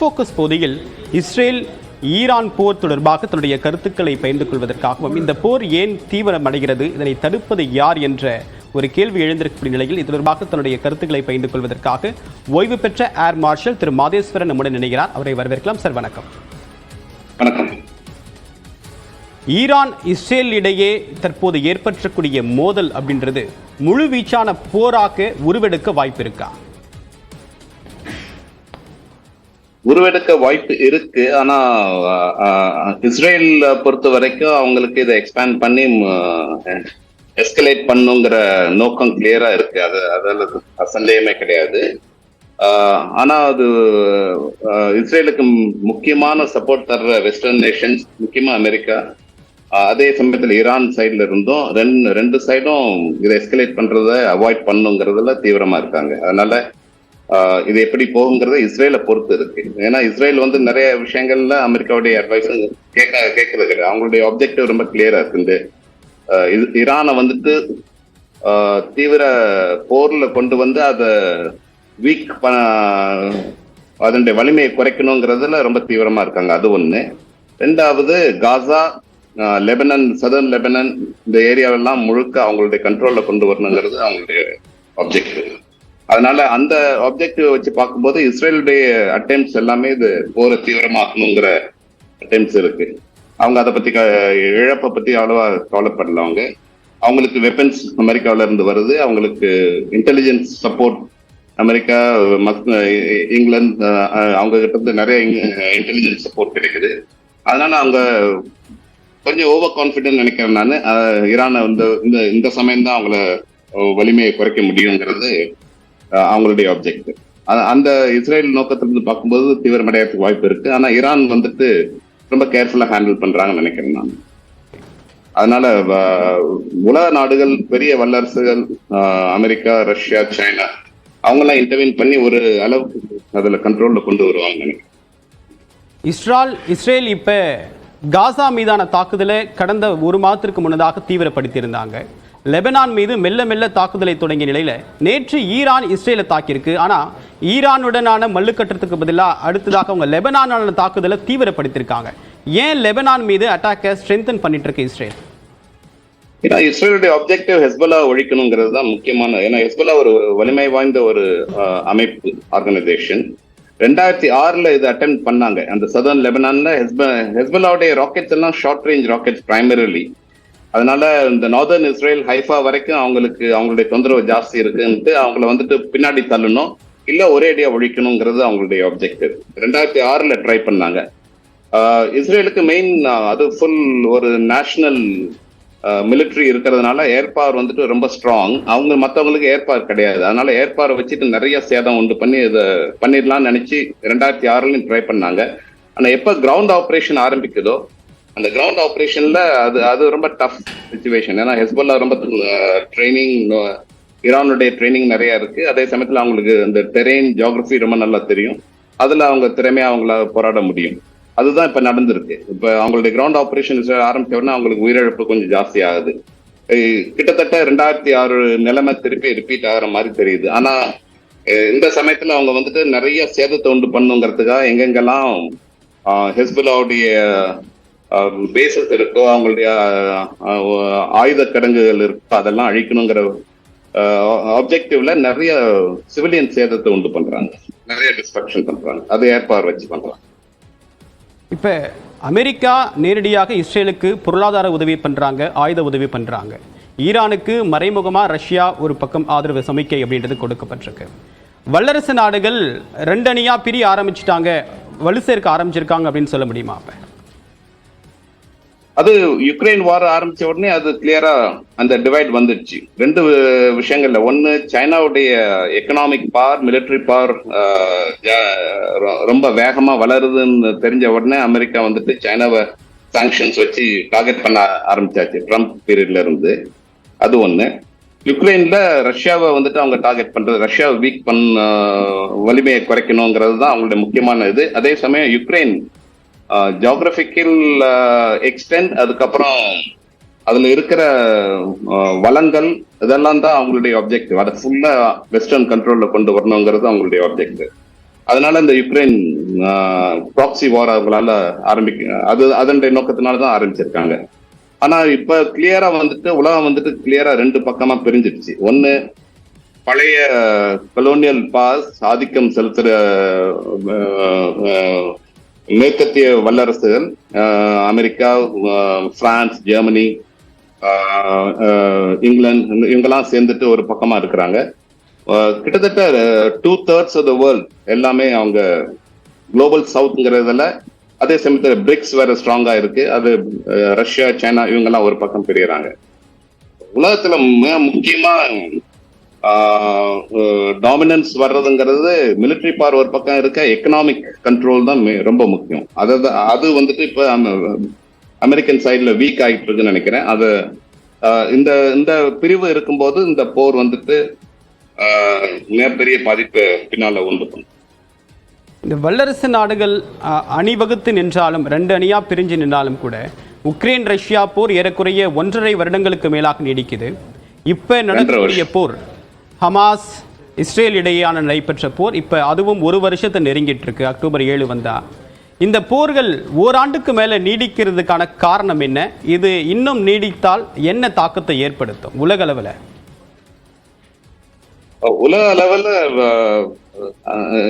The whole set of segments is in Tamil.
இன்ஃபோக்கஸ் பகுதியில் இஸ்ரேல் ஈரான் போர் தொடர்பாக தன்னுடைய கருத்துக்களை பகிர்ந்து கொள்வதற்காகவும் இந்த போர் ஏன் தீவிரமடைகிறது இதனை தடுப்பது யார் என்ற ஒரு கேள்வி எழுந்திருக்கக்கூடிய நிலையில் இது தொடர்பாக தன்னுடைய கருத்துக்களை பகிர்ந்து கொள்வதற்காக ஓய்வு பெற்ற ஏர் மார்ஷல் திரு மாதேஸ்வரன் நம்முடன் இணைகிறார். அவரை வரவேற்கலாம். சார் வணக்கம். வணக்கம். ஈரான் இஸ்ரேல் இடையே தற்போது ஏற்பற்றக்கூடிய மோதல் அப்படின்றது முழுவீச்சான போராக உருவெடுக்க வாய்ப்பு இருக்கா? உருவெடுக்க வாய்ப்பு இருக்கு. ஆனா இஸ்ரேல் பொறுத்த வரைக்கும் அவங்களுக்கு இதை எக்ஸ்பேண்ட் பண்ணி எஸ்கலேட் பண்ணுங்கிற நோக்கம் கிளியரா இருக்கு. அது அதில் சந்தேகமே கிடையாது. ஆனா அது இஸ்ரேலுக்கு முக்கியமான சப்போர்ட் தர்ற வெஸ்டர்ன் நேஷன்ஸ் முக்கியமா அமெரிக்கா அதே சமயத்தில் ஈரான் சைட்ல இருந்தும் ரெண்டு ரெண்டு சைடும் இதை எஸ்கலேட் பண்றதை அவாய்ட் பண்ணுங்கிறதுல தீவிரமா இருக்காங்க. அதனால இது எப்படி போகுங்கிறது இஸ்ரேலை பொறுத்து இருக்கு. ஏன்னா இஸ்ரேல் வந்து நிறைய விஷயங்கள்ல அமெரிக்காவுடைய அட்வைஸ் கேட்க கேட்கறது கிடையாது. அவங்களுடைய ஆப்ஜெக்டிவ் ரொம்ப கிளியரா இருக்கு. இந்த ஈரானை வந்துட்டு தீவிர போர்ல கொண்டு வந்து அதை வீக் அதனுடைய வலிமையை குறைக்கணுங்கிறதுல ரொம்ப தீவிரமா இருக்காங்க. அது ஒண்ணு. ரெண்டாவது காசா லெபனன் சதர்ன் லெபனன் இந்த ஏரியாவெல்லாம் முழுக்க அவங்களுடைய கண்ட்ரோல்ல கொண்டு வரணுங்கிறது அவங்களுடைய ஆப்ஜெக்டிவ் அதனால அந்த ஆப்ஜெக்டிவ் வச்சு பார்க்கும்போது இஸ்ரேலுடைய அட்டெம்ப்ட்ஸ் எல்லாமே இது போரை தீவிரமாக்கணுங்கிற அட்டெம்ப்ட்ஸ் இருக்கு. அவங்க அதை பத்தி இழப்பை பத்தி அவ்வளவா கவலைப்படல அவங்க. அவங்களுக்கு வெப்பன்ஸ் அமெரிக்காவில இருந்து வருது. அவங்களுக்கு இன்டெலிஜென்ஸ் சப்போர்ட் அமெரிக்கா மத்- இங்கிலாந்து அவங்க கிட்ட இருந்து நிறைய இன்டெலிஜென்ஸ் சப்போர்ட் கிடைக்குது. அதனால அவங்க கொஞ்சம் ஓவர் கான்பிடன்ட் நினைக்கிறேன் நான். ஈரானை வந்து இந்த இந்த சமயம் தான் அவங்கள வலிமையை குறைக்க முடியுங்கிறது அவங்களுடைய ஆப்ஜெக்ட் அந்த இஸ்ரேல் நோக்கத்திலிருந்து பார்க்கும்போது தீவிரமடையறதுக்கு வாய்ப்பு இருக்கு. ஆனா ஈரான் வந்துட்டு ரொம்ப கேர்ஃபுல்லா ஹேண்டில் பண்றாங்கன்னு நினைக்கிறேன் நான். அதனால உலக நாடுகள் பெரிய வல்லரசுகள் அமெரிக்கா ரஷ்யா சைனா அவங்கெல்லாம் இன்டர்வியூன் பண்ணி ஒரு அளவுக்கு அதுல கண்ட்ரோல்ல கொண்டு வருவாங்க நினைக்கிறேன். இஸ்ரால் இஸ்ரேல் இப்ப காசா மீதான தாக்குதலை கடந்த ஒரு மாதத்திற்கு முன்னதாக தீவிரப்படுத்தியிருந்தாங்க. லெபனான் மீது மெல்ல மெல்ல தாக்குதலை தொடங்கிய நிலையில நேற்று ஈரான் இஸ்ரேலை தாக்கியிருக்கு. ஆனா ஈரானுடனான மல்லுக்கட்டுறதுக்கு பதிலாக அடுத்ததாக அவங்க லெபனானான தாக்குதலை தீவிரப்படுத்தியிருக்காங்க. ஏன் லெபனான் மீது அட்டாக்கை ஸ்ட்ரென்தன் பண்ணிட்டு இருக்கு இஸ்ரேல்? ஏன்னா இஸ்ரேலுடைய அப்ஜெக்டிவ் ஹெஸ்பலா ஒழிக்கணுங்கிறது தான் முக்கியமான ஏன்னா ஹெஸ்பலா ஒரு வலிமை வாய்ந்த ஒரு அமைப்பு ஆர்கனைசேஷன் ரெண்டாயிரத்தி ஆறுல இது அட்டம் பண்ணாங்க. அந்த சதர்ன் லெபனான்ல ஹெஸ்ப ஹெஸ்பலாவுடைய ராக்கெட்ஸ் எல்லாம் ஷார்ட் ரேஞ்ச் ராக்கெட்ஸ் பிரைமரிலி அதனால இந்த நார்தர்ன் இஸ்ரேல் ஹைஃபா வரைக்கும் அவங்களுக்கு அவங்களுடைய தொந்தரவு ஜாஸ்தி இருக்குன்ட்டு அவங்கள வந்துட்டு பின்னாடி தள்ளணும். இல்ல ஒரே அடியா ஒழிக்கணுங்கிறது அவங்களுடைய ஆப்ஜெக்டிவ் ரெண்டாயிரத்தி ஆறுல ட்ரை பண்ணாங்க. இஸ்ரேலுக்கு மெயின் அது ஃபுல் ஒரு நேஷனல் மிலிட்ரி இருக்கிறதுனால ஏற்பார் வந்துட்டு ரொம்ப ஸ்ட்ராங் அவங்க மற்றவங்களுக்கு ஏற்பார் கிடையாது. அதனால ஏற்பாரை வச்சுட்டு நிறைய சேதம் உண்டு பண்ணி இதை பண்ணிடலாம்னு நினைச்சு ரெண்டாயிரத்தி ஆறுலயும் ட்ரை பண்ணாங்க. ஆனா எப்ப கிரவுண்ட் ஆபரேஷன் ஆரம்பிக்குதோ அந்த கிரவுண்ட் ஆப்ரேஷன்ல அது அது ரொம்ப டஃப் சுச்சுவேஷன் ஏன்னா ஹெஸ்பல்லா ரொம்ப ட்ரைனிங் ஈரானுடைய ட்ரைனிங் நிறைய இருக்கு. அதே சமயத்துல அவங்களுக்கு அந்த டெரெயின் ஜியாகிரபி ரொம்ப நல்லா தெரியும். அதுல அவங்க திறமையா அவங்கள போராட முடியும். அதுதான் இப்ப நடந்திருக்கு. இப்ப அவங்களுடைய கிரவுண்ட் ஆப்ரேஷன் ஆரம்பிச்ச உடனே அவங்களுக்கு உயிரிழப்பு கொஞ்சம் ஜாஸ்தி ஆகுது. கிட்டத்தட்ட ரெண்டாயிரத்தி ஆறு நிலைமை திருப்பி ரிப்பீட் ஆகிற மாதிரி தெரியுது. ஆனா இந்த சமயத்துல அவங்க வந்துட்டு நிறைய சேதத்தை உண்டு பண்ணுங்கிறதுக்காக எங்கெங்கெல்லாம் ஹெஸ்புல்லாவுடைய பேசஸ் இருக்கோ அவங்களுடைய ஆயுத கிடங்குகள் இருக்கோ அதெல்லாம் அழிக்கணுங்கிற ஆப்ஜெக்டிவ்ல நிறைய சிவிலியன் சேதத்தை உண்டு பண்றாங்க. நிறைய டிஸ்ட்ரக்ஷன் பண்றாங்க. அது ஏற்பாடு வச்சு பண்றாங்க. இப்ப அமெரிக்கா நேரடியாக இஸ்ரேலுக்கு பொருளாதார உதவி பண்றாங்க ஆயுத உதவி பண்றாங்க. ஈரானுக்கு மறைமுகமாக ரஷ்யா ஒரு பக்கம் ஆதரவு சமிக்கை அப்படின்றது கொடுக்கப்பட்டிருக்கு. வல்லரசு நாடுகள் ரெண்டணியாக பிரிய ஆரம்பிச்சிட்டாங்க வலு சேர்க்க ஆரம்பிச்சிருக்காங்க அப்படின்னு சொல்ல முடியுமா அப்ப? அது யுக்ரைன் வார் ஆரம்பிச்ச உடனே அது கிளியரா அந்த டிவைட் வந்துடுச்சு. ரெண்டு விஷயங்கள்ல. ஒன்னு சைனாவுடைய எக்கனாமிக் பவர் மிலிட்டரி பவர் ரொம்ப வேகமா வளருதுன்னு தெரிஞ்ச உடனே அமெரிக்கா வந்துட்டு சைனாவை சாங்ஷன்ஸ் வச்சு டார்கெட் பண்ண ஆரம்பிச்சாச்சு. ட்ரம்ப் பீரியட்ல இருந்து. அது ஒண்ணு. யுக்ரைன்ல ரஷ்யாவை வந்துட்டு அவங்க டார்கெட் பண்றது ரஷ்யாவை வீக் பண்ண வலிமையை குறைக்கணுங்கிறது தான் அவங்களுடைய முக்கியமான இது. அதே சமயம் யுக்ரைன் ஜியாகிரபிக்கல் எக்ஸ்டென்ட் அதுக்கப்புறம் அதுல இருக்கிற வளங்கள் இதெல்லாம் தான் அவங்களுடைய ஆப்ஜெக்டிவ் அதை ஃபுல்லா வெஸ்டர்ன் கண்ட்ரோல்ல கொண்டு வரணுங்கிறது அவங்களுடைய ஆப்ஜெக்டிவ் அதனால இந்த யுக்ரைன் ப்ராக்சி வார் அவங்களால ஆரம்பிக்க அது அதனுடைய நோக்கத்தினால தான் ஆரம்பிச்சிருக்காங்க. ஆனா இப்ப கிளியரா வந்துட்டு உலகம் வந்துட்டு கிளியரா ரெண்டு பக்கமா பிரிஞ்சிடுச்சு. ஒன்னு பழைய கொலோனியல் பாஸ் ஆதிக்கம் செலுத்துற மேற்கத்திய வல்லரசுகள் அமெரிக்கா பிரான்ஸ் ஜெர்மனி இங்கிலாந்து இவங்கெல்லாம் சேர்ந்துட்டு ஒரு பக்கமா இருக்கிறாங்க. கிட்டத்தட்ட two thirds of the world எல்லாமே அவங்க குளோபல் சவுத்ங்கிறதுல அதே சமயத்தில் பிரிக்ஸ் வேற ஸ்ட்ராங்கா இருக்கு. அது ரஷ்யா சைனா இவங்கெல்லாம் ஒரு பக்கம் பிரியறாங்க. உலகத்துல முக்கியமா டாமினன்ஸ் வர்றதுங்கிறது மிலிட்டரி பவர் ஒரு பக்கம் இருக்க எக்கனாமிக் கண்ட்ரோல் தான் ரொம்ப முக்கியம். அது அது வந்துட்டு இப்ப அம- அமெரிக்கன் சைடுல வீக் ஆகிட்டு இருக்குன்னு நினைக்கிறேன். அது இந்த இந்த பிரிவு இருக்கும்போது இந்த போர் வந்துட்டு மிகப்பெரிய பாதிப்பு பின்னால உண்டு பண்ணும். இந்த வல்லரசு நாடுகள் அணிவகுத்து நின்றாலும் ரெண்டு அணியா பிரிஞ்சு நின்றாலும் கூட உக்ரைன் ரஷ்யா போர் ஏறக்குறைய ஒன்றரை வருடங்களுக்கு மேலாக நீடிக்குது. இப்ப நடக்கக்கூடிய போர் ஹமாஸ் இஸ்ரேல் இடையேயான நடைபெற்ற போர் இப்ப அதுவும் ஒரு வருஷத்தை நெருங்கிட்டு இருக்கு அக்டோபர் ஏழு வந்தால் இந்த போர்கள் ஓராண்டுக்கு மேல நீடிக்கிறதுக்கான காரணம் என்ன? இது இன்னும் நீடித்தால் என்ன தாக்கத்தை ஏற்படுத்தும்? உலக அளவில். உலக அளவில்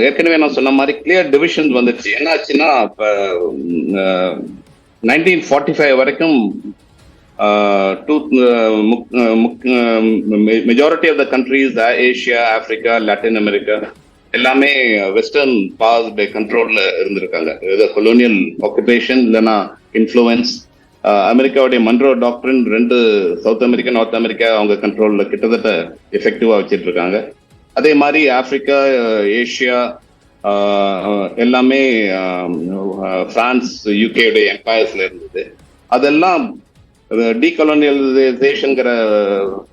ஏற்கனவே நான் சொன்ன மாதிரி கிளியர் டிவிஷன் வந்துச்சு என்னாச்சுன்னா இப்ப நைன்டீன் ஃபார்ட்டி ஃபைவ் வரைக்கும் to majority of the countries Asia Africa Latin America எல்லாமே வெஸ்டர்ன் பாஸ் பை கண்ட்ரோல்ல இருந்திருக்காங்க. இது கொலோனியல் ஆக்குபேஷன் இல்லைன்னா இன்ஃப்ளூயன்ஸ் uh, அமெரிக்காவுடைய மன்றோ டாக்டரின் ரெண்டு சவுத் அமெரிக்கா நார்த் அமெரிக்கா அவங்க கண்ட்ரோல்ல கிட்டத்தட்ட எஃபெக்டிவா வச்சிட்டு இருக்காங்க. அதே மாதிரி ஆப்பிரிக்கா ஏஷியா uh, uh, எல்லாமே பிரான்ஸ் யூகேடைய எம்பையர்ஸ்ல இருந்தது. அதெல்லாம் டீகலோனியலைசேஷன்ங்கிற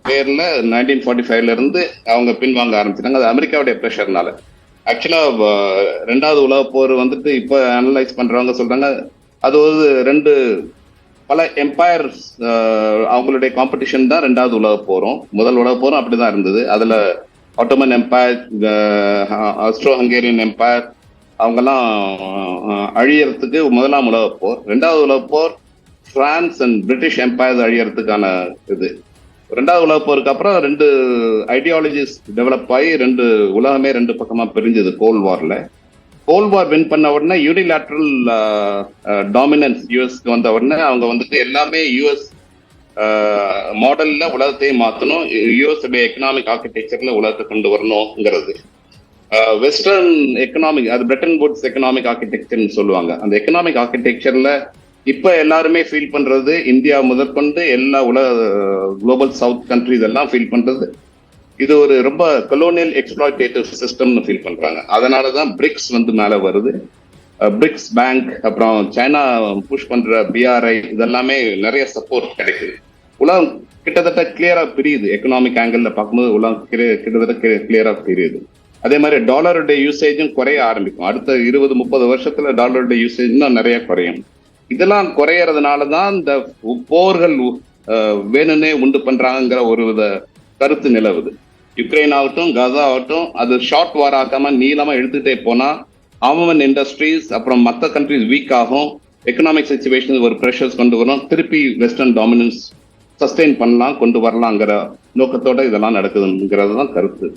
பேர்ல நைன்டீன் ஃபார்ட்டி ஃபைவ்ல இருந்து அவங்க பின்வாங்க ஆரம்பிச்சிட்டாங்க. அது அமெரிக்காவுடைய ப்ரெஷர்னால ஆக்சுவலா ரெண்டாவது உலக போர் வந்துட்டு இப்ப அனலைஸ் பண்றவங்க சொல்றாங்க அது ஒரு ரெண்டு பல எம்பையர்ஸ் அவங்களுடைய காம்படிஷன் தான் ரெண்டாவது உலக போரும். முதல் உலக போரும் அப்படிதான் இருந்தது. அதுல Ottoman empire Austro Hungarian empire அவங்கெல்லாம் அழியறதுக்கு முதலாம் உலக போர். ரெண்டாவது உலக போர் பிரான்ஸ் அண்ட் பிரிட்டிஷ் எம்பையர் அழியறதுக்கான இது. ரெண்டாவது உலக போருக்கு அப்புறம் ரெண்டு ஐடியாலஜிஸ் டெவலப் ஆகி ரெண்டு உலகமே ரெண்டு பக்கமா பிரிஞ்சது கோல்ட் வார்ல கோல்ட் வார் வின் பண்ண உடனே யூனிலேட்ரல் டாமினன்ஸ் யூஎஸ்க்கு வந்த உடனே அவங்க வந்துட்டு எல்லாமே யூஎஸ் மாடல்ல உலகத்தையே மாத்தணும். யூஎஸ் எக்கனாமிக் ஆர்கிடெக்சர்ல உலகத்தை கொண்டு வரணுங்கிறது. வெஸ்டர்ன் எக்கனாமிக் அது பிரிட்டன் வுட்ஸ் எக்கனாமிக் ஆர்கிடெக்சர்னு சொல்லுவாங்க. அந்த எக்கனாமிக் ஆர்கிடெக்சர்ல இப்ப எல்லாருமே ஃபீல் பண்றது இந்தியா முதற்கொண்டு எல்லா உலக குளோபல் சவுத் கண்ட்ரிஸ் எல்லாம் ஃபீல் பண்றது. இது ஒரு ரொம்ப கொலோனியல் எக்ஸ்பிளாய்டேட்டிவ் சிஸ்டம்னு ஃபீல் பண்றாங்க. அதனால தான் பிரிக்ஸ் வந்து மேல வருது. பிரிக்ஸ் பேங்க் அப்புறம் சைனா புஷ் பண்ற பிஆர்ஐ இதெல்லாமே நிறைய சப்போர்ட் கிடைக்குது. உலகம் கிட்டத்தட்ட கிளியரா பிரியுது. எக்கனாமிக் ஆங்கிள் பார்க்கும்போது உலகம் கிட்டத்தட்ட கிளியரா பிரியுது. அதே மாதிரி டாலருடைய யூசேஜும் குறைய ஆரம்பிக்கும். அடுத்த இருபது முப்பது வருஷத்துல டாலருடைய யூசேஜ் நிறைய குறையும். இதெல்லாம் குறையறதுனால தான் இந்த போர்கள் வேணும்னே உண்டு பண்றாங்கிற ஒரு வித கருத்து நிலவுது. யுக்ரைன் ஆகட்டும் கசா ஆகட்டும் அது ஷார்ட் வார் ஆக்காம நீளமா இழுத்துட்டே போனா ஆமன் இண்டஸ்ட்ரீஸ் அப்புறம் மற்ற கண்ட்ரிஸ் வீக் ஆகும் எக்கனாமிக் சுச்சுவேஷன் ஒரு ப்ரெஷர்ஸ் கொண்டு வரும் திருப்பி வெஸ்டர்ன் டாமினன்ஸ் சஸ்டெயின் பண்ணலாம் கொண்டு வரலாங்கிற நோக்கத்தோட இதெல்லாம் நடக்குதுங்கிறது தான் கருத்து.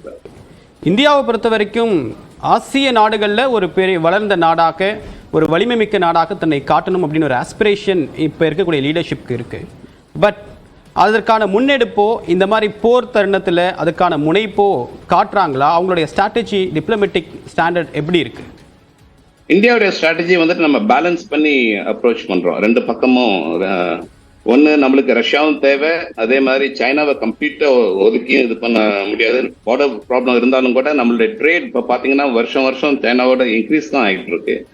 இந்தியாவை பொறுத்த வரைக்கும் ஆசிய நாடுகளில் ஒரு பெரிய வளர்ந்த நாடாக ஒரு வலிமை மிக்க நாடாக தன்னை காட்டணும் அப்படின்னு ஒரு ஆஸ்பிரேஷன் இப்போ இருக்கக்கூடிய லீடர்ஷிப்க்கு இருக்குது பட் அதற்கான முன்னெடுப்போ இந்த மாதிரி போர் தருணத்தில் அதுக்கான முனைப்போ காட்டுறாங்களா? அவங்களுடைய ஸ்ட்ராட்டஜி டிப்ளமேட்டிக் ஸ்டாண்டர்ட் எப்படி இருக்கு? இந்தியாவுடைய ஸ்ட்ராட்டஜி வந்துட்டு நம்ம பேலன்ஸ் பண்ணி அப்ரோச் பண்ணுறோம் ரெண்டு பக்கமும் ஒன்னு நம்மளுக்கு ரஷ்யாவும் தேவை. அதே மாதிரி சைனாவை கம்ப்ளீட்டா ஒதுக்கியும் இது பண்ண முடியாது. பார்டர் ப்ராப்ளம் இருந்தாலும் கூட நம்மளுடைய ட்ரேட் இப்ப பாத்தீங்கன்னா வருஷம் வருஷம் சைனாவோட இன்க்ரீஸ் தான் ஆகிட்டு இருக்கு.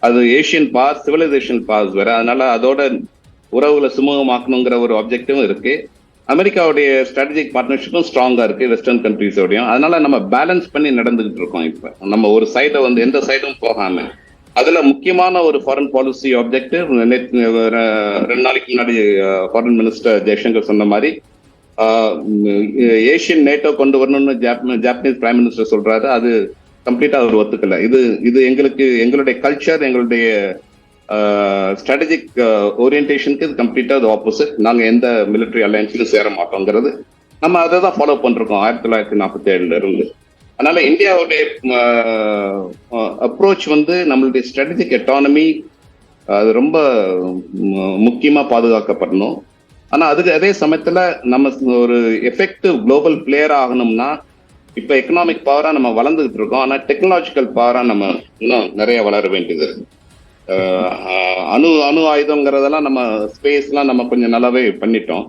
அது ஏஷியன் பாஸ் சிவிலைசேஷன் பாஸ் வேற. அதனால அதோட உறவுகளை சுமூகமாக்கணுங்கிற ஒரு ஆப்ஜெக்டிவும் இருக்கு. அமெரிக்காவுடைய ஸ்ட்ராட்டஜிக் பார்ட்னர்ஷிப்பும் ஸ்ட்ராங்கா இருக்கு வெஸ்டர்ன் கண்ட்ரீஸோடையும் அதனால நம்ம பேலன்ஸ் பண்ணி நடந்துகிட்டு இருக்கோம் இப்ப. நம்ம ஒரு சைடை வந்து எந்த சைடும் போகாம. அதுல முக்கியமான ஒரு ஃபாரின் பாலிசி ஆப்ஜெக்டிவ் ரெண்டு நாளைக்கு முன்னாடி ஃபாரின் மினிஸ்டர் ஜெய்சங்கர் சொன்ன மாதிரி ஏஷியன் நேட்டோ கொண்டு வரணும்னு ஜாப்- ஜாப்பனீஸ் பிரைம் மினிஸ்டர் சொல்றாரு. அது கம்ப்ளீட்டா அவர் ஒத்துக்கல. இது இது எங்களுக்கு எங்களுடைய கல்ச்சர் எங்களுடைய ஸ்ட்ராட்டஜிக் ஓரியன்டேஷனுக்கு இது கம்ப்ளீட்டா அது ஆப்போசிட் நாங்க எந்த மிலிட்டரி அலையன்ஸுக்கும் சேர மாட்டோங்கிறது. நம்ம அதை தான் ஃபாலோ பண்ணிருக்கோம். ஆயிரத்தி தொள்ளாயிரத்தி நாற்பத்தி ஏழுல இருந்து. அதனால இந்தியாவுடைய அப்ரோச் வந்து நம்மளுடைய ஸ்ட்ராட்டஜிக் எட்டானமி அது ரொம்ப முக்கியமாக முக்கியமா பாதுகாக்கப்படணும். ஆனா அதுக்கு அதே சமயத்துல நம்ம ஒரு எஃபெக்டிவ் குளோபல் பிளேயர் ஆகணும்னா இப்ப எக்கனாமிக் பவரா நம்ம வளர்ந்துகிட்டு இருக்கோம். ஆனா டெக்னாலஜிக்கல் பவரா நம்ம இன்னும் நிறைய வளர வேண்டியது அணு அணு ஆயுதங்கிறதெல்லாம் நம்ம ஸ்பேஸ்லாம் நம்ம கொஞ்சம் நல்லாவே பண்ணிட்டோம்.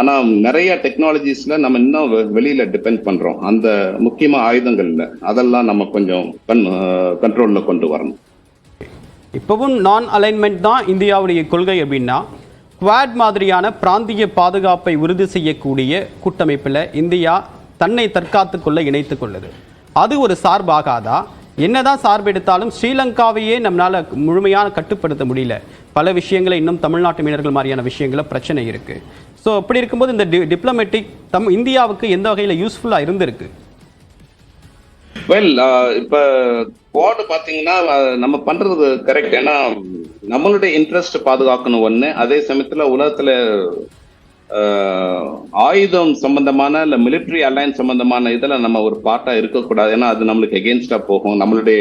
ஆனா நிறைய டெக்னாலஜிஸ்ல நம்ம இன்னும் வெளியில டிபெண்ட் பண்றோம். அந்த முக்கியமா ஆயுதங்கள்ல. அதெல்லாம் நம்ம கொஞ்சம் கண்ட்ரோல்ல கொண்டு வரணும். இப்போவும் நான் அலைன்மெண்ட் தான் இந்தியாவுடைய கொள்கை அப்படின்னா குவாட் மாதிரியான பிராந்திய பாதுகாப்பை உறுதி செய்யக்கூடிய கூட்டமைப்பில் இந்தியா தன்னை தற்காத்து கொள்ள இணைத்து கொள்ளுது. அது ஒரு சார்பாகாதா? என்னதான் சார்பெடுத்தாலும் ஸ்ரீலங்காவையே நம்மளால் முழுமையான கட்டுப்படுத்த முடியல. பல விஷயங்களை இன்னும் தமிழ்நாட்டு மீனர்கள் மாதிரியான விஷயங்கள பிரச்சனை இருக்குது ஸோ அப்படி இருக்கும்போது இந்த டி டிப்ளமேட்டிக் தம் இந்தியாவுக்கு எந்த வகையில் யூஸ்ஃபுல்லாக இருந்திருக்கு? வெல் இப்போ குவாட் பார்த்தீங்கன்னா நம்ம பண்ணுறது கரெக்ட் ஏன்னா நம்மளுடைய இன்ட்ரெஸ்ட் பாதுகாக்கணும் ஒன்று அதே சமயத்தில் உலகத்தில் ஆயுதம் சம்பந்தமான இல்லை மிலிட்டரி அலையன்ஸ் சம்பந்தமான இதில் நம்ம ஒரு பார்ட்டாக இருக்கக்கூடாது. ஏன்னா அது நம்மளுக்கு எகென்ஸ்டா போகும். நம்மளுடைய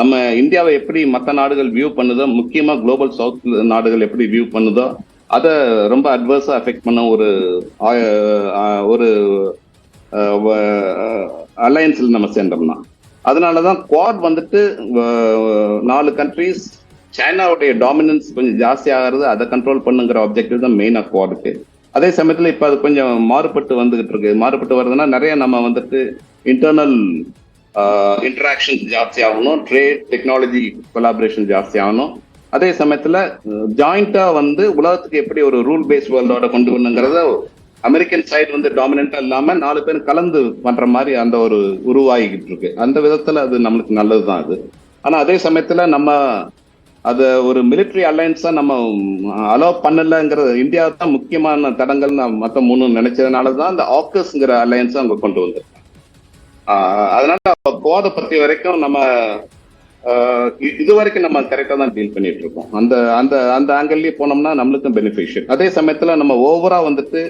நம்ம இந்தியாவை எப்படி மற்ற நாடுகள் வியூ பண்ணுதோ முக்கியமாக குளோபல் சவுத் நாடுகள் எப்படி வியூ பண்ணுதோ அதை ரொம்ப அட்வர்ஸாக அஃபெக்ட் பண்ண ஒரு ஒரு அலையன்ஸில் நம்ம சேர்ந்தோம்னா. அதனால தான் குவாட் வந்துட்டு நாலு கண்ட்ரீஸ் சைனாவுடைய டாமினன்ஸ் கொஞ்சம் ஜாஸ்தி ஆகிறது அதை கண்ட்ரோல் பண்ணுங்கிற ஆப்ஜெக்டிவ் தான் மெயினாக குவாடுக்கு அதே சமயத்தில் இப்போ அது கொஞ்சம் மாறுபட்டு வந்துகிட்டு இருக்கு. மாறுபட்டு வருதுன்னா நிறைய நம்ம வந்துட்டு இன்டர்னல் இன்ட்ராக்ஷன் ஜாஸ்தி ஆகணும் ட்ரேட் டெக்னாலஜி கொலாபரேஷன் ஜாஸ்தி ஆகணும். அதே சமயத்துல ஜாயிண்டா வந்து உலகத்துக்கு எப்படி ஒரு ரூல் பேஸ் வேர்ல்டோட கொண்டு வரணுங்கிறத அமெரிக்கன் சைடு வந்து டாமினண்டா இல்லாம நாலு பேர் கலந்து பண்ற மாதிரி அந்த ஒரு உருவாகிக்கிட்டு இருக்கு. அந்த விதத்துல அது நம்மளுக்கு நல்லதுதான் அது. ஆனா அதே சமயத்துல நம்ம அதை ஒரு மிலிட்டரி அலையன்ஸா நம்ம அலோவ் பண்ணலங்கிறது இந்தியா தான் முக்கியமான தடங்கள் மற்ற மூணு நினைச்சதுனால தான் அந்த ஆக்கஸ்ங்கிற அலையன்ஸ் அவங்க கொண்டு வந்திருக்காங்க. அதனால கோதை பத்தி வரைக்கும் நம்ம இது வரைக்கும் நம்ம கரெக்டா தான் டீல் பண்ணிட்டு இருக்கோம் அந்த அந்த அந்த ஆங்கிள்லயே போனோம்னா நம்மளுக்கும் பெனிஃபிஷியல் அதே சமயத்துல நம்ம ஓவரா வந்துட்டு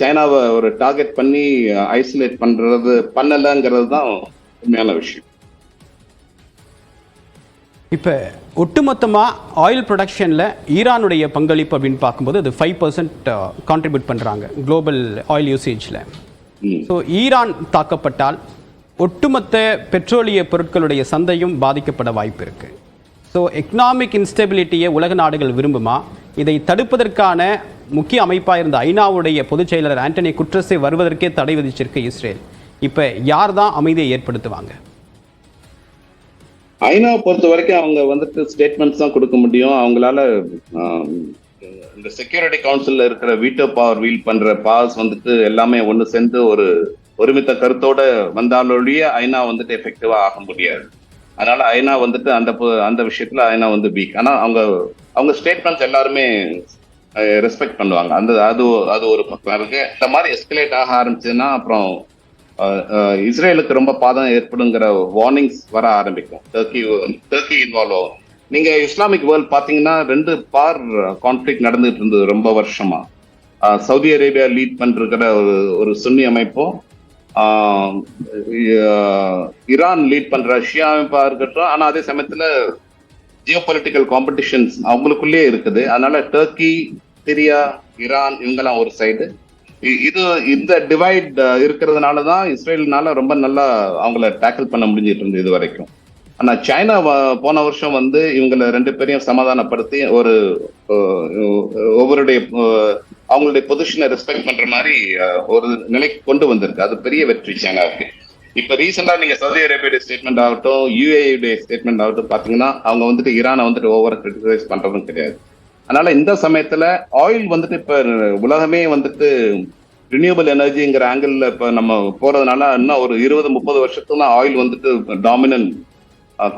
சைனாவை ஒரு டார்கெட் பண்ணி ஐசோலேட் பண்றது பண்ணலங்கிறது தான் உண்மையான விஷயம். இப்போ ஒட்டுமொத்தமாக ஆயில் ப்ரொடக்ஷனில் ஈரானுடைய பங்களிப்பு அப்படின்னு பார்க்கும்போது அது ஃபைவ் பர்சன்ட் கான்ட்ரிபியூட் பண்ணுறாங்க குளோபல் ஆயில் யூசேஜில். ஸோ ஈரான் தாக்கப்பட்டால் ஒட்டுமொத்த பெட்ரோலிய பொருட்களுடைய சந்தையும் பாதிக்கப்பட வாய்ப்பு இருக்குது ஸோ எக்கனாமிக் இன்ஸ்டெபிலிட்டியை உலக நாடுகள் விரும்புமா? இதை தடுப்பதற்கான முக்கிய அமைப்பாக இருந்த ஐநாவுடைய பொதுச் செயலர் ஆண்டனி குட்ரஸை வருவதற்கே தடை விதிச்சிருக்கு இஸ்ரேல். இப்போ யார் தான் அமைதியை ஏற்படுத்துவாங்க? ஐநா பொறுத்த வரைக்கும் அவங்க வந்துட்டு ஸ்டேட்மெண்ட்ஸ் தான் கொடுக்க முடியும். அவங்களால இந்த செக்யூரிட்டி கவுன்சில் இருக்கிற வீட்டோ பவர் வீல் பண்ற பாஸ் வந்துட்டு எல்லாமே ஒன்று சேர்ந்து ஒரு ஒருமித்த கருத்தோட வந்தாலொழிய ஐநா வந்துட்டு எஃபெக்டிவா ஆக முடியாது. அதனால ஐநா வந்துட்டு அந்த அந்த விஷயத்துல ஐநா வந்து வீக் ஆனா அவங்க அவங்க ஸ்டேட்மெண்ட்ஸ் எல்லாருமே ரெஸ்பெக்ட் பண்ணுவாங்க. அந்த அது அது ஒரு பக்கம். இருக்கு இந்த மாதிரி எஸ்கலேட் ஆக ஆரம்பிச்சதுன்னா அப்புறம் இஸ்ரேலுக்கு ரொம்ப பாதம் ஏற்படுங்கிற வார்னிங்ஸ் வர ஆரம்பிக்கும். டர்க்கி டர்க்கி இன்வால்வ் ஆகும். நீங்க இஸ்லாமிக் வேர்ல்ட் பாத்தீங்கன்னா ரெண்டு பார் கான்ஃபிளிக் நடந்துட்டு இருந்தது ரொம்ப வருஷமா. சவுதி அரேபியா லீட் பண்ற ஒரு ஒரு சுன்னி அமைப்பும் ஈரான் லீட் பண்ற ஷியா இருக்கட்டும் ஆனா அதே சமயத்துல ஜியோ பொலிட்டிக்கல் காம்படிஷன்ஸ் அவங்களுக்குள்ளேயே இருக்குது. அதனால டர்க்கி சிரியா ஈரான் இவங்கெல்லாம் ஒரு சைடு இது இந்த டிவைட் இருக்கிறதுனால தான் இஸ்ரேல்னால ரொம்ப நல்லா அவங்கள டேக்கிள் பண்ண முடிஞ்சிட்டு இருந்தது இது வரைக்கும். ஆனா சைனா போன வருஷம் வந்து இவங்களை ரெண்டு பேரையும் சமாதானப்படுத்தி ஒரு ஒவ்வொருடைய அவங்களுடைய பொசிஷனை ரெஸ்பெக்ட் பண்ற மாதிரி ஒரு நிலைக்கு கொண்டு வந்திருக்கு. அது பெரிய வெற்றி சைனாவுக்கு இப்ப ரீசெண்டா நீங்க சவுதி அரேபியுடைய ஸ்டேட்மெண்ட் ஆகட்டும் யூஏயுடைய ஸ்டேட்மெண்ட் ஆகட்டும் பாத்தீங்கன்னா அவங்க வந்துட்டு ஈரானை வந்துட்டு ஓவர் கிரிட்டிசைஸ் பண்றதும் கிடையாது. அதனால இந்த சமயத்துல ஆயில் வந்துட்டு இப்ப உலகமே வந்துட்டு ரினியூவல் எனர்ஜிங்கிற ஆங்கிள் இப்ப நம்ம போறதுனால இன்னும் ஒரு இருபது முப்பது வருஷத்துக்கு தான் ஆயில் வந்துட்டு டாமினன்ட்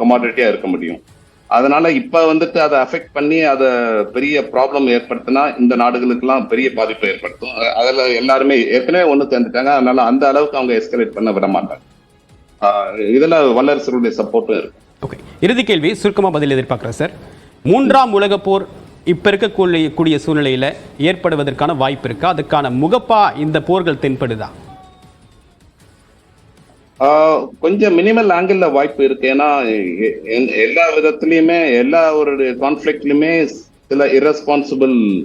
கமாடிட்டியா இருக்க முடியும். அதனால இப்ப வந்துட்டு அதை அஃபெக்ட் பண்ணி அதை பெரிய ப்ராப்ளம் ஏற்படுத்தினா இந்த நாடுகளுக்கெல்லாம் பெரிய பாதிப்பை ஏற்படுத்தும். அதில் அதுல எல்லாருமே ஏற்கனவே ஒண்ணு சேர்ந்துட்டாங்க. அதனால அந்த அளவுக்கு அவங்க எஸ்கலேட் பண்ண விட மாட்டாங்க. ஆஹ் இதுல வல்லரசுடைய சப்போர்ட்டும் இருக்கு. ஓகே இறுதி கேள்வி சுருக்கமாக பதில் எதிர்பார்க்குறேன் சார் மூன்றாம் உலகப் போர் இப்போ இருக்கக்கூடிய கூடிய சூழ்நிலையில் ஏற்படுவதற்கான வாய்ப்பு இருக்கா? அதுக்கான முகப்பா இந்த போர்கள் தென்படுதா? கொஞ்சம் மினிமல் ஆங்கிள் வாய்ப்பு இருக்கு. ஏன்னா எ- எல்லா விதத்துலயுமே எல்லா ஒரு கான்ஃபிளிக்ட்லயுமே சில இரஸ்பான்சிபிள்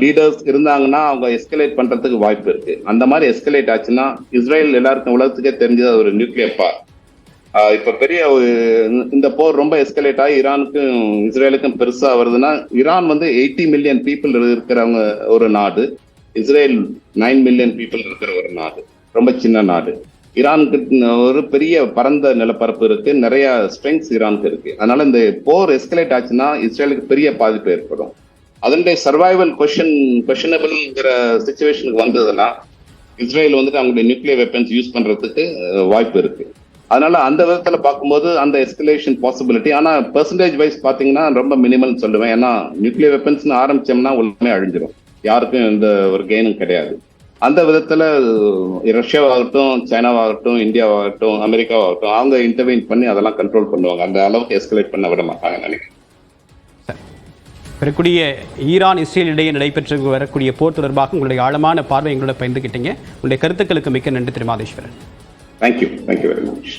லீடர்ஸ் இருந்தாங்கன்னா அவங்க எஸ்கலேட் பண்றதுக்கு வாய்ப்பு இருக்கு. அந்த மாதிரி எஸ்கலேட் ஆச்சுன்னா இஸ்ரேல் எல்லாருக்கும் உலகத்துக்கே தெரிஞ்சது ஒரு நியூக்ளியர் பார் இப்ப பெரிய இந்த போர் ரொம்ப எஸ்கலேட் ஆகி ஈரானுக்கும் இஸ்ரேலுக்கும் பெருசா வருதுன்னா ஈரான் வந்து எயிட்டி மில்லியன் பீப்புள் இருக்கிறவங்க ஒரு நாடு. இஸ்ரேல் நைன் மில்லியன் பீப்புள் இருக்கிற ஒரு நாடு. ரொம்ப சின்ன நாடு. ஈரானுக்கு ஒரு பெரிய பரந்த நிலப்பரப்பு இருக்கு. நிறைய ஸ்ட்ரெங்ஸ் ஈரானுக்கு இருக்கு. அதனால இந்த போர் எஸ்கலேட் ஆச்சுன்னா இஸ்ரேலுக்கு பெரிய பாதிப்பு ஏற்படும். அதனுடைய சர்வைவல் கொஷன் கொஷனபிள்ங்கிற சுச்சுவேஷனுக்கு வந்ததுன்னா இஸ்ரேல் வந்துட்டு அவங்களுடைய நியூக்ளியர் வெப்பன்ஸ் யூஸ் பண்றதுக்கு வாய்ப்பு இருக்கு. அதனால அந்த விதத்துல பார்க்கும்போது அந்த எஸ்கலேஷன் பாசிபிலிட்டி ஆனா பெர்சன்டேஜ் வைஸ் பாத்தீங்கன்னா ரொம்ப மினிமல் சொல்லுவேன். ஏன்னா நியூக்ளியர் வெப்பன்ஸ்னு ஆரம்பிச்சோம்னா உலகமே அழிஞ்சிடும் யாருக்கும் எந்த ஒரு கெயினும் கிடையாது. அந்த விதத்துல ரஷ்யாவாகட்டும் சைனாவாகட்டும் இந்தியாவாகட்டும் அமெரிக்காவாகட்டும் அவங்க இன்டர்வெயின் பண்ணி அதெல்லாம் கண்ட்ரோல் பண்ணுவாங்க. அந்த அளவுக்கு எஸ்கலேட் பண்ண விட மாட்டாங்க நினைக்கிறேன். வரக்கூடிய ஈரான் இஸ்ரேல் இடையே நடைபெற்று வரக்கூடிய போர் தொடர்பாக உங்களுடைய ஆழமான பார்வை எங்களோட பகிர்ந்துக்கிட்டீங்க உங்களுடைய கருத்துக்களுக்கு மிக்க நன்றி திரு Matheswaran thank you thank you very much